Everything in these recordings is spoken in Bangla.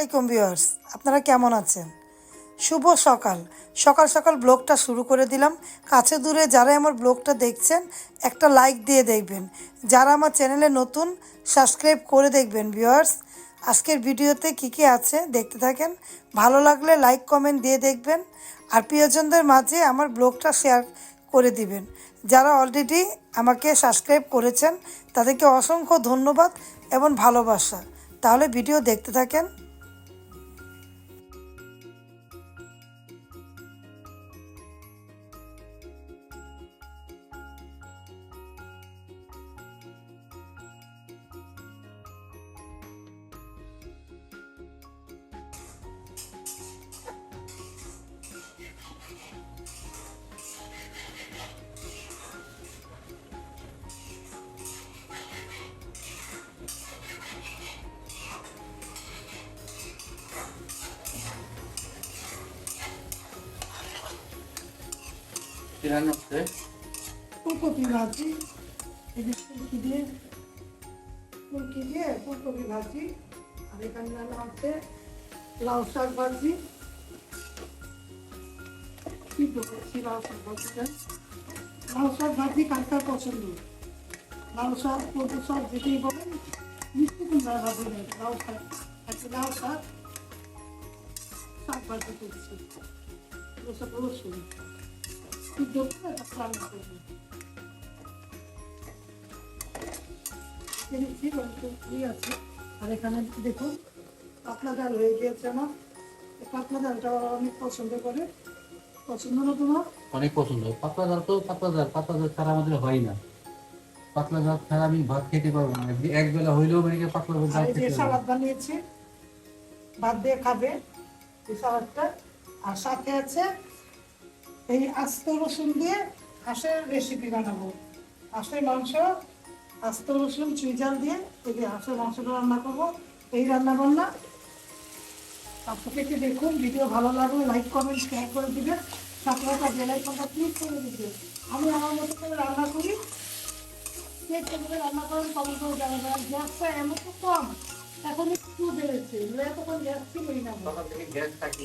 আলাইকুম ভিউয়ার্স, আপনারা কেমন আছেন? শুভ সকাল। সকাল সকাল ব্লগটা শুরু করে দিলাম। কাছে দূরে যারা আমার ব্লগটা দেখছেন, একটা লাইক দিয়ে দেখবেন। যারা আমার চ্যানেলে নতুন সাবস্ক্রাইব করে দেখবেন ভিউয়ার্স। আজকের ভিডিওতে কি কি আছে দেখতে থাকেন। ভালো লাগলে লাইক কমেন্ট দিয়ে দেখবেন। আর প্রিয়জনদের মাঝে আমার ব্লগটা শেয়ার করে দিবেন। যারা অলরেডি আমাকে সাবস্ক্রাইব করেছেন, তাদেরকে অসংখ্য ধন্যবাদ এবং ভালোবাসা। তাহলে ভিডিও দেখতে থাকেন। হচ্ছে ফুলকপি ভাজি এই যে ফুলকপি দিয়ে ফুলকপি দিয়ে ফুলকপি ভাজি আর এখানে রান্না হচ্ছে লাউ শাক ভাজি কি করছি লাউ শাক ভাজিটা লাউ শাক ভাজি কার পছন্দ লাউ শাক কচু শাক যেটাই বলেন মিষ্টি কুমড়া ভাজি নেই লাউ শাক আজকে লাউ শাক শাক ভাজি করছি রসুন সিদ্ধ করে তারপর রান্না করব এনেছি রসুন আছে আর এখানে দেখুন পাতলা ডাল হয়ে গিয়েছে আমার। পাতলা ডালটা অনেক পছন্দ করে। পছন্দ না তোমার? অনেক পছন্দ। পাতলা জাল তো পাতলা জাল পাতলা জাল ছাড়া আমাদের হয় না। পাতলা জাল ছাড়া আমি ভাত খেতে পারব না। এক বেলা হইলেও মেয়েকে পাতলা যে খেতে পারব সালাদ বানিয়েছি ভাত দিয়ে খাবে এই সালাদটা। আর সাথে আছে এই আস্ত রসুন দিয়ে হাঁসের রেসিপি বানাবো। হাঁসের মাংস, আস্ত রসুন চুইজাল দিয়ে এই যে হাঁসের মাংসটা রান্না করব, এই রান্না বান্না। আপনাকে একটু দেখুন, ভিডিও ভালো লাগলে লাইক কমেন্ট শেয়ার করে দিবেন। সাথে সাথে বেল আইকনটা ক্লিক করে দিবেন। আমি আমার মতো করে রান্না করি। কে রান্না করেন কমেন্ট করে জানাবেন গ্যাসটা এমন তো কম এখন একটু বেড়েছে। তখন গ্যাস ছিলই না। গ্যাস থাকি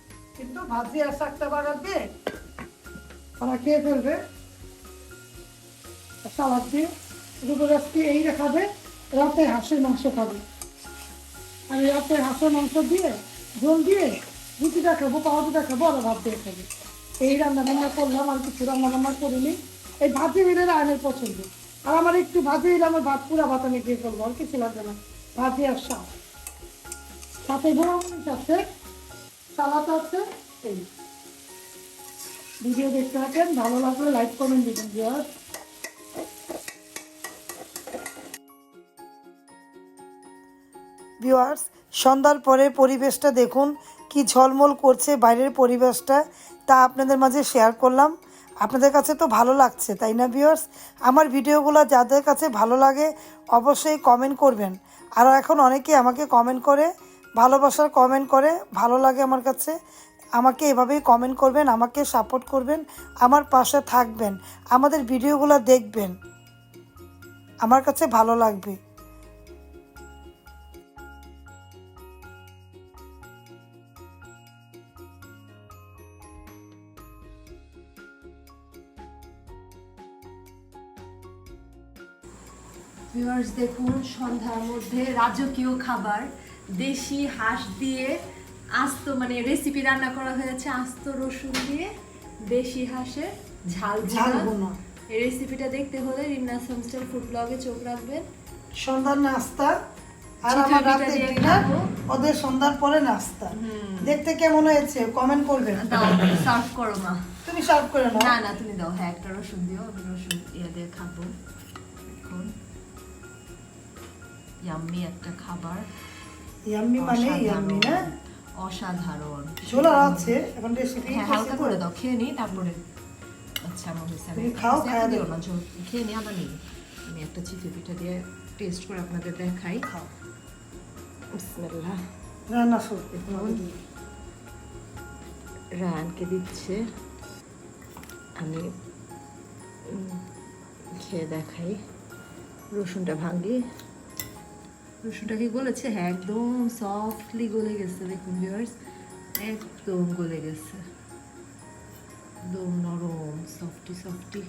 কিন্তু ভাজি আর শাকটা বাগার দিয়ে ওরা খেয়ে ফেলবে। সালাদ দিয়ে রাতে হাঁসের মাংস খাবে। রাতে হাঁসের মাংস দিয়ে দিয়ে রুটিটা খাব খাব, আর ভাত দিয়ে এই রান্না বান্না করলাম, আর কিছু রান্না বান্না করিনি। এই ভাজি হইলে আয়নের পছন্দ। আর আমার একটু ভাজি হইলে আমার ভাত, পুরা ভাত আমি দিয়ে করব আর কিছু লাগবে না। ভাজি আর শাক। সাথে আছে সালাদ এই। ভিডিও দেখতে থাকেন, ভালো লাগলে লাইক কমেন্ট দিবেন ভিউয়ার ভিউয়ার্স, সন্ধ্যার পরে পরিবেশটা দেখুন, কি ঝলমল করছে বাইরের পরিবেশটা, তা আপনাদের মাঝে শেয়ার করলাম। আপনাদের কাছে তো ভালো লাগছে, তাই না, ভিউয়ার্স? আমার ভিডিওগুলো যাদের কাছে ভালো লাগে, অবশ্যই কমেন্ট করবেন। আর এখন অনেকে আমাকে কমেন্ট করে ভালোবাসার কমেন্ট করে, ভালো লাগে আমার কাছে। আমাকে এভাবেই কমেন্ট করবেন, আমাকে সাপোর্ট করবেন, আমার পাশে থাকবেন, আমাদের ভিডিওগুলো দেখবেন। আমার কাছে ভালো লাগবে। ভিউয়ার্স দেখুন, সন্ধ্যার মধ্যে রাজকীয় খাবার। দেশি হাঁস দিয়ে আস্ত মানে রেসিপি রান্না করা হয়েছে আস্ত রসুন দিয়ে দেশি হাঁসের ঝাল ঝাল বোনা এই রেসিপিটা দেখতে হলে রিমনা সামস্টার ফুড ব্লগে চোখ রাখবেন। সন্ধ্যার নাস্তা আর আমার রাতে ডিনার ওদের সন্ধ্যার পরে নাস্তা। দেখতে কেমন হয়েছে? কমেন্ট করবেন। দাও সার্ভ করো মা। তুমি সার্ভ করে নাও। না না তুমি দাও। হ্যাঁ একটা রসুন দিও আমি রসুন ইয়ে দিয়ে খাব। এখন। ইয়াম্মি একটা খাবার। ইয়াম্মি মানে ইয়াম্মি না? অসাধারণ। আছে এখন রেসিপি হ্যাঁ হালকা করে দাও। খেয়ে নিই তারপরে আচ্ছা আমার হয়েছে আমি খাও, খাইয়া দিও না ঝোল। খেয়ে নিই আবার নিই আমি একটা চিঠি পিঠা দিয়ে টেস্ট করে আপনাদের দেখাই। খাও। বিসমিল্লাহ। রান্না। রায়ানকে দিচ্ছে। আমি খেয়ে দেখাই। রসুনটা ভাঙি রসুনটা কি গলেছে হ্যাঁ একদম সফটলি গলে গেছে দেখুন ভিউয়ার্স একদম গলে গেছে। একদম নরম সফটি সফটি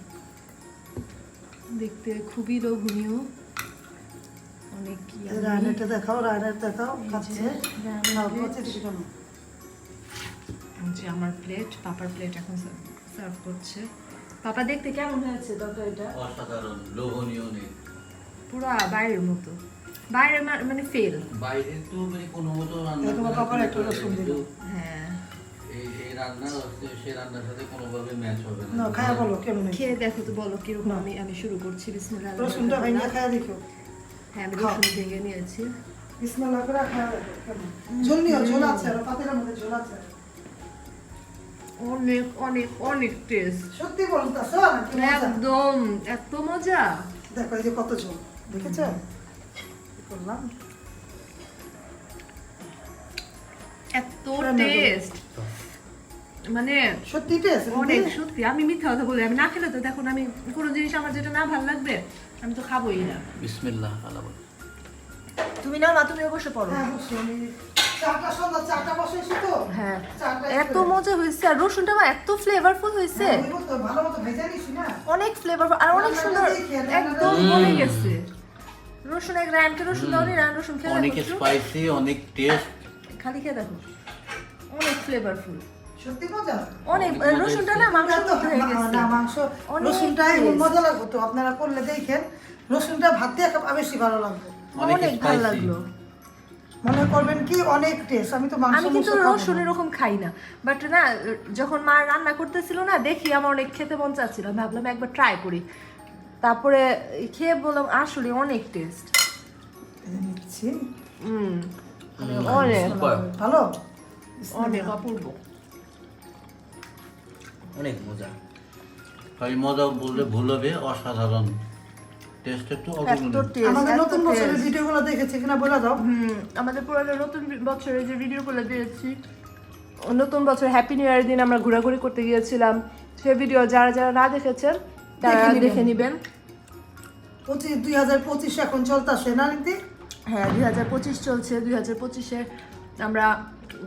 দেখতে খুবই লোভনীয়। অনেক দেখাও রায়নার দেখাও খাচ্ছে যে আমার প্লেট পাপার প্লেট এখন সার্ভ করছে। পাপা দেখতে কেমন হয়েছে? তরকারিটা অসাধারণ লোভনীয় নেই। পুরো বাইরের মতো। বাইরে মানে ফেল বাইরে তো মানে কোনো মতো রান্না করে একটা রসুন দিল। হ্যাঁ। এই এই রান্না হচ্ছে সেই রান্নার সাথে কোনোভাবে ম্যাচ হবে না। খায়া বলো কেমন খেয়ে দেখো তো বলো কীরকম আমি আমি শুরু করছি বিসমিল্লাহ। রসুনটা ভেঙে খায়া দেখো। হ্যাঁ আমি রসুন ভেঙে নিয়েছি। বিসমিল্লাহ করে খায়া কেমন? ঝোল নিও ঝোল আছে আর পাতিলের মধ্যে ঝোল আছে অনেক অনেক অনেক টেস্ট সত্যি বলতেছ একদম এত মজা। দেখো এই যে কত ঝোল দেখেছ? করলাম। এত টেস্ট মানে সত্যি টেস্ট অনেক সত্যি আমি মিথ্যা কথা বলি আমি না খেলে তো দেখুন আমি কোনো জিনিস আমার যেটা না ভালো লাগবে আমি তো খাবোই না। বিসমিল্লাহ আল্লাহ তুমি না না তুমি বসে পড়ো। হ্যাঁ হ্যাঁ এত মজা হয়েছে আর রসুনটা আমার এত ফ্লেভারফুল হয়েছে। হ্যাঁ, অনেক ফ্লেভারফুল আর অনেক সুন্দর একদম দেখি। গেছে। রসুন এক রানকে রসুন দাও নি রান রসুন খেয়ে অনেক স্পাইসি অনেক টেস্ট খালি খেয়ে দেখো। অনেক ফ্লেভারফুল সত্যি মজা? অনেক রসুনটা না মাংস তো হয়ে গেছে। না মাংস রসুনটা মজা লাগতো তো আপনারা করলে দেখেন। রসুনটা ভাত দিয়ে বেশি ভালো লাগবে অনেক অনেক ভালো লাগল। মনে করবেন কি অনেক টেস্ট আমি তো মাংস আমি কিন্তু রসুন এরকম খাই না। বাট না যখন মা রান্না করতেছিল না দেখি আমার অনেক খেতে মন চাচ্ছিল। আমি ভাবলাম একবার ট্রাই করি। তারপরে খেয়ে বললাম আসলে অনেক টেস্ট নিচ্ছি। হুম অনেক। সুপার ভালো? অনেক অপূর্ব। অনেক মজা। মজা বললে ভুল হবে অসাধারণ। টেস্ট একটু আমাদের নতুন বছরের ভিডিওগুলো দেখেছে কিনা বলে দাও। হুম আমাদের পুরানো নতুন বছরে যে ভিডিওগুলো দিয়েছি নতুন বছর হ্যাপি নিউ ইয়ারের দিন আমরা ঘোরাঘুরি করতে গিয়েছিলাম। সে ভিডিও যারা যারা না দেখেছেন তারা দেখে নেবেন। পঁচিশ দুই হাজার পঁচিশ এখন চলতেছে না নীতি হ্যাঁ দুই হাজার পঁচিশ চলছে। দুই হাজার পঁচিশে আমরা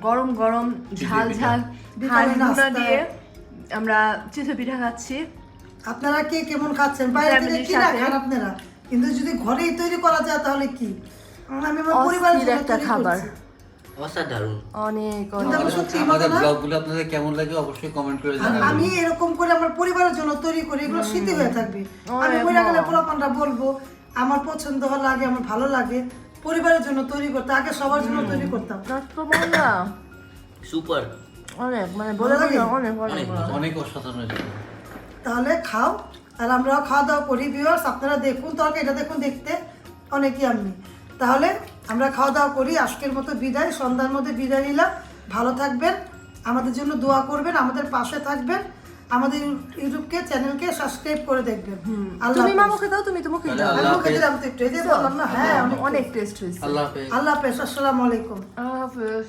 গরম গরম ঝাল ঝাল। দিয়ে আমরা চিঠে পিঠা খাচ্ছি। আপনারা কে কেমন খাচ্ছেন? বাইরে থেকে কি না খান আপনারা? কিন্তু যদি ঘরেই তৈরি করা যায় তাহলে কি? আমি আমার পরিবারের জন্য একটা খাবার। অসাধারণ। অনেক? ব্লগগুলো আপনাদের কেমন লাগে অবশ্যই কমেন্ট করে জানাবেন। আমি এরকম করে আমার পরিবারের জন্য তৈরি করি এগুলো স্মৃতি হয়ে থাকবে। আমি অনেক গেলে পোলাপানরা বলব আমার পছন্দ লাগে আমার ভালো লাগে পরিবারের জন্য তৈরি করতে আগে সবার জন্য তৈরি করতাম। সুপার। অনেক মানে বলে ভালো লাগে? দিলাম, অনেক অনেক অনেক অসাধারণ তাহলে খাও আর আমরাও খাওয়া দাওয়া করি আপনারা দেখুন তরকারিটা দেখুন দেখতে অনেকই আমি। তাহলে আমরা খাওয়া দাওয়া করি আজকের মতো বিদায় সন্ধ্যার মধ্যে বিদায় নিলাম। ভালো থাকবেন আমাদের জন্য দোয়া করবেন আমাদের পাশে থাকবেন আমাদের ইউটিউবকে চ্যানেলকে সাবস্ক্রাইব করে দেখবেন। আল্লাহ তুমি মামুকে দাও তুমি তো মুখে দাও। আমি মুখে দিলাম তো একটু এই যে বললাম না হ্যাঁ অনেক অনেক টেস্ট হয়েছে। আল্লাহ হাফেজ। আল্লাহ হাফেজ আসসালামু আলাইকুম। আল্লাহ হাফেজ।